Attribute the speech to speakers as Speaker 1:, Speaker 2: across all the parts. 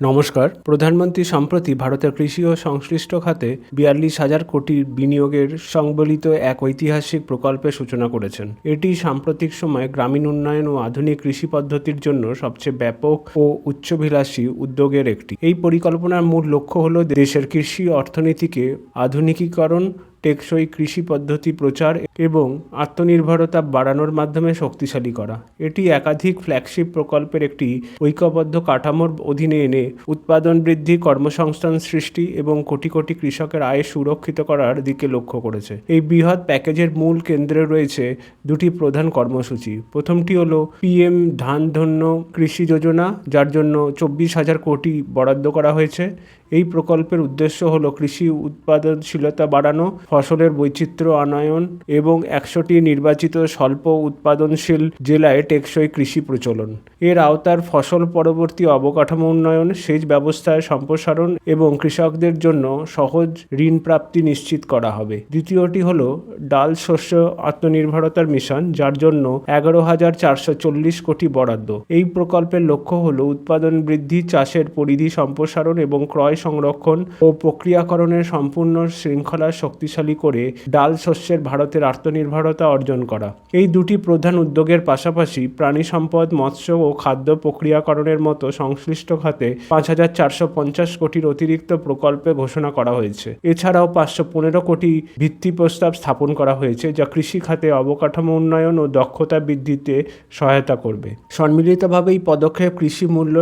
Speaker 1: নমস্কার। প্রধানমন্ত্রী সম্প্রতি ভারতের কৃষি ও সংশ্লিষ্ট খাতে বিয়াল্লিশ হাজার কোটি বিনিয়োগের সংবলিত এক ঐতিহাসিক প্রকল্পের সূচনা করেছেন। এটি সাম্প্রতিক সময়ে গ্রামীণ উন্নয়ন ও আধুনিক কৃষি পদ্ধতির জন্য সবচেয়ে ব্যাপক ও উচ্চভিলাষী উদ্যোগের একটি। এই পরিকল্পনার মূল লক্ষ্য হল দেশের কৃষি অর্থনীতিকে আধুনিকীকরণ টেকসই কৃষি পদ্ধতি প্রচার এবং আত্মনির্ভরতা বাড়ানোর মাধ্যমে শক্তিশালী করা। এটি একাধিক ফ্ল্যাগশিপ প্রকল্পের একটি ঐক্যবদ্ধ কাঠামোর অধীনে এনে উৎপাদন বৃদ্ধি, কর্মসংস্থান সৃষ্টি এবং কোটি কোটি কৃষকের আয় সুরক্ষিত করার দিকে লক্ষ্য করেছে। এই বৃহৎ প্যাকেজের মূল কেন্দ্রে রয়েছে দুটি প্রধান কর্মসূচি। প্রথমটি হলো পিএম ধান ধন্য কৃষি যোজনা, যার জন্য চব্বিশ হাজার কোটি বরাদ্দ করা হয়েছে। এই প্রকল্পের উদ্দেশ্য হল কৃষি উৎপাদনশীলতা বাড়ানো, ফসলের বৈচিত্র্য আনয়ন এবং একশোটি নির্বাচিত স্বল্প উৎপাদনশীল জেলায় টেকসই কৃষি প্রচলন। এর আওতার ফসল পরবর্তী অবকাঠামো উন্নয়ন, সেচ ব্যবস্থায় সম্প্রসারণ এবং কৃষকদের জন্য সহজ ঋণ প্রাপ্তি নিশ্চিত করা হবে। দ্বিতীয়টি হল ডাল শস্য আত্মনির্ভরতার মিশন, যার জন্য এগারো হাজার চারশো চল্লিশ কোটি বরাদ্দ। এই প্রকল্পের লক্ষ্য হল উৎপাদন বৃদ্ধি, চাষের পরিধি সম্প্রসারণ এবং ক্রয় সংরক্ষণ ও প্রক্রিয়াকরণের সম্পূর্ণ শৃঙ্খলা শক্তিশালী করে ডাল শস্যের ভারতের আত্মনির্ভরতা অর্জন করা। এই দুটি প্রধান উদ্যোগের পাশাপাশি প্রাণী সম্পদ, মৎস্য ও খাদ্য প্রক্রিয়াকরণের মতো সংশ্লিষ্ট খাতে পাঁচ হাজার চারশো পঞ্চাশ কোটির অতিরিক্ত প্রকল্পে ঘোষণা করা হয়েছে। এছাড়াও পাঁচশো পনেরো কোটি ভিত্তি প্রস্তাব স্থাপন করা হয়েছে, যা কৃষি খাতে অবকাঠামো উন্নয়ন ও দক্ষতা বৃদ্ধিতে সহায়তা করবে। সম্মিলিতভাবে এই পদক্ষেপ কৃষি মূল্য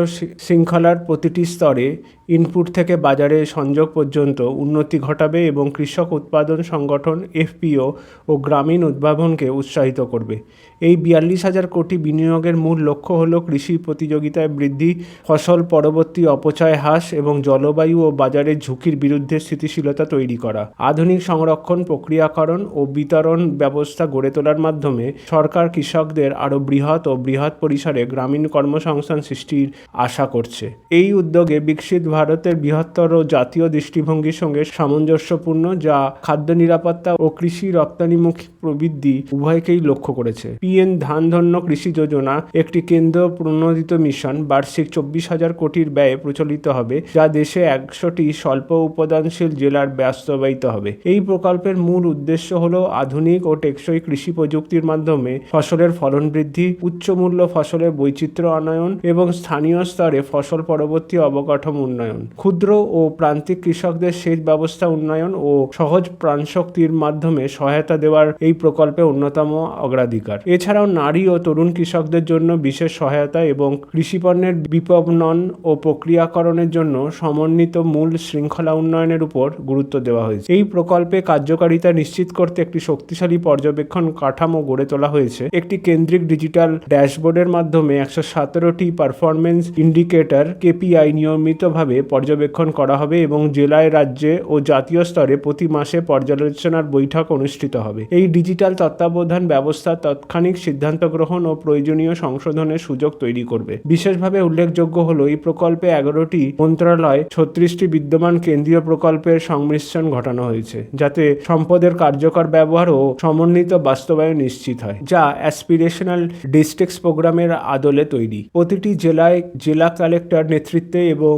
Speaker 1: শৃঙ্খলার প্রতিটি স্তরে ইনপুট থেকে বাজারে সংযোগ পর্যন্ত উন্নতি ঘটাবে এবং কৃষক উৎপাদন সংগঠন এফপিও ও গ্রামীণ উদ্ভাবনকে উৎসাহিত করবে। এই বিয়াল্লিশ হাজার কোটি বিনিয়োগের মূল লক্ষ্য হল কৃষি প্রতিযোগিতায় বৃদ্ধি, ফসল পরবর্তী অপচয় হ্রাস এবং জলবায়ু ও বাজারের ঝুঁকির বিরুদ্ধে স্থিতিশীলতা তৈরি করা। আধুনিক সংরক্ষণ প্রক্রিয়াকরণ ও বিতরণ ব্যবস্থা গড়ে তোলার মাধ্যমে সরকার কৃষকদের আরও বৃহৎ ও বৃহৎ পরিসরে গ্রামীণ কর্মসংস্থান সৃষ্টির আশা করছে। এই উদ্যোগে বিকশিত ভারতের বৃহত্তর জাতীয় দৃষ্টিভঙ্গির সঙ্গে সামঞ্জস্যপূর্ণ, যা খাদ্য নিরাপত্তা ও কৃষি রপ্তানিমুখী প্রবৃদ্ধি উভয়কেই লক্ষ্য করেছে। পিএন ধান ধন্য কৃষি যোজনা একটি কেন্দ্র প্রণোদিত মিশন বার্ষিক চব্বিশ হাজার কোটির ব্যয়ে প্রচলিত হবে, যা দেশে একশোটি স্বল্প উপাদানশীল জেলার বাস্তবায়িত হবে। এই প্রকল্পের মূল উদ্দেশ্য হল আধুনিক ও টেকসই কৃষি প্রযুক্তির মাধ্যমে ফসলের ফলন বৃদ্ধি, উচ্চমূল্য ফসলের বৈচিত্র্য আনয়ন এবং স্থানীয় স্তরে ফসল পরবর্তী অবকাঠামো উন্নয়ন। ক্ষুদ্র ও প্রান্তিক কৃষকদের সেচ ব্যবস্থা উন্নয়ন ও সহজ প্রাণশক্তির মাধ্যমে সহায়তা দেওয়ার এই প্রকল্পে অন্যতম অগ্রাধিকার। এছাড়াও নারী ও তরুণ কৃষকদের জন্য বিশেষ সহায়তা এবং কৃষিপণ্যের বিপণন ও প্রক্রিয়াকরণের জন্য সমন্বিত মূল শৃঙ্খলা উন্নয়নের উপর গুরুত্ব দেওয়া হয়েছে। এই প্রকল্পে কার্যকারিতা নিশ্চিত করতে একটি শক্তিশালী পর্যবেক্ষণ কাঠামো গড়ে তোলা হয়েছে। একটি কেন্দ্রিক ডিজিটাল ড্যাশবোর্ডের মাধ্যমে একশো সতেরোটি পারফরমেন্স ইন্ডিকেটর কেপিআই নিয়মিতভাবে পর্যবেক্ষণ করা হবে এবং জেলায়, রাজ্যে ও জাতীয় স্তরে প্রতি মাসে পর্যালোচনার বৈঠক অনুষ্ঠিত হবে। এই ডিজিটাল তত্ত্বাবধান ব্যবস্থা তাৎক্ষণিক সিদ্ধান্ত গ্রহণ ও প্রয়োজনীয় সংশোধনের সুযোগ তৈরি করবে। বিশেষভাবে উল্লেখযোগ্য হল, এই প্রকল্পে এগারোটি মন্ত্রণালয় ছত্রিশটি বিদ্যমান কেন্দ্রীয় প্রকল্পের সংমিশ্রণ ঘটানো হয়েছে, যাতে সম্পদের কার্যকর ব্যবহার ও সমন্বিত বাস্তবায়ন নিশ্চিত হয়, যা অ্যাসপিরেশনাল ডিস্ট্রিক্টস প্রোগ্রামের আদলে তৈরি। প্রতিটি জেলায় জেলা কালেক্টর নেতৃত্বে এবং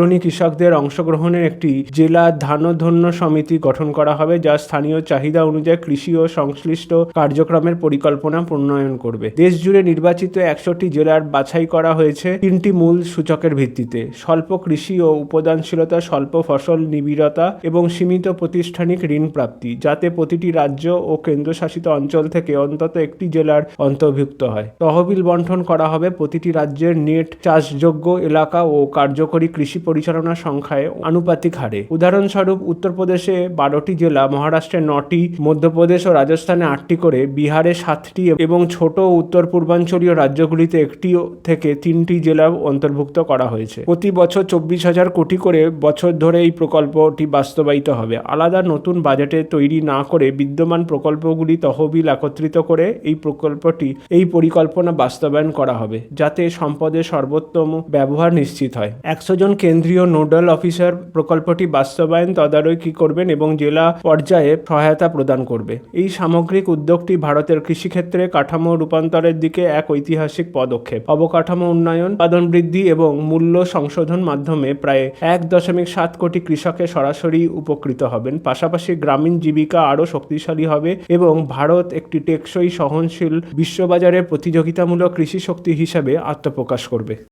Speaker 1: অগ্রণী কৃষকদের অংশগ্রহণের একটি জেলা ধানধন্য সমিতি গঠন করা হবে, যা স্থানীয় চাহিদা অনুযায়ী কৃষি ও সংশ্লিষ্ট কার্যক্রমের পরিকল্পনা প্রণয়ন করবে। দেশ জুড়ে নির্বাচিত একশোটি জেলার বাছাই করা হয়েছে তিনটি মূল সূচকের ভিত্তিতে। স্বল্প কৃষি ও উপাদানশীলতা, স্বল্প ফসল নিবিড়তা এবং সীমিত প্রতিষ্ঠানিক ঋণ প্রাপ্তি, যাতে প্রতিটি রাজ্য ও কেন্দ্রশাসিত অঞ্চল থেকে অন্তত একটি জেলার অন্তর্ভুক্ত হয়। তহবিল বন্টন করা হবে প্রতিটি রাজ্যের নেট চাষযোগ্য এলাকা ও কার্যকরী কৃষি পরিচালনা সংখ্যায় আনুপাতিক হারে। উদাহরণস্বরূপ, উত্তরপ্রদেশে বারোটি জেলা, মহারাষ্ট্রে নটি, মধ্যপ্রদেশ ও রাজস্থানে আটটি করে, বিহারে সাতটি এবং ছোট উত্তর পূর্বাঞ্চলীয় রাজ্যগুলিতে একটি থেকে তিনটি জেলা অন্তর্ভুক্ত করা হয়েছে। প্রতি বছর চব্বিশ হাজার কোটি করে বছর ধরে এই প্রকল্পটি বাস্তবায়িত হবে। আলাদা নতুন বাজেটে তৈরি না করে বিদ্যমান প্রকল্পগুলি তহবিল একত্রিত করে এই প্রকল্পটি, এই পরিকল্পনা বাস্তবায়ন করা হবে, যাতে সম্পদের সর্বোত্তম ব্যবহার নিশ্চিত হয়। একশো জন কেন্দ্রীয় কেন্দ্রীয় নোডাল অফিসার প্রকল্পটি বাস্তবায়ন, তদারকি করবেন এবং জেলা পর্যায়ে সহায়তা প্রদান করবে। এই সামগ্রিক উদ্যোগটি ভারতের কৃষিক্ষেত্রে কাঠামো রূপান্তরের দিকে এক ঐতিহাসিক পদক্ষেপ। অবকাঠামো উন্নয়ন, উৎপাদন বৃদ্ধি এবং মূল্য সংশোধন মাধ্যমে প্রায় এক দশমিক সাত কোটি কৃষকের সরাসরি উপকৃত হবেন। পাশাপাশি গ্রামীণ জীবিকা আরও শক্তিশালী হবে এবং ভারত একটি টেকসই, সহনশীল বিশ্ববাজারে প্রতিযোগিতামূলক কৃষি শক্তি হিসাবে আত্মপ্রকাশ করবে।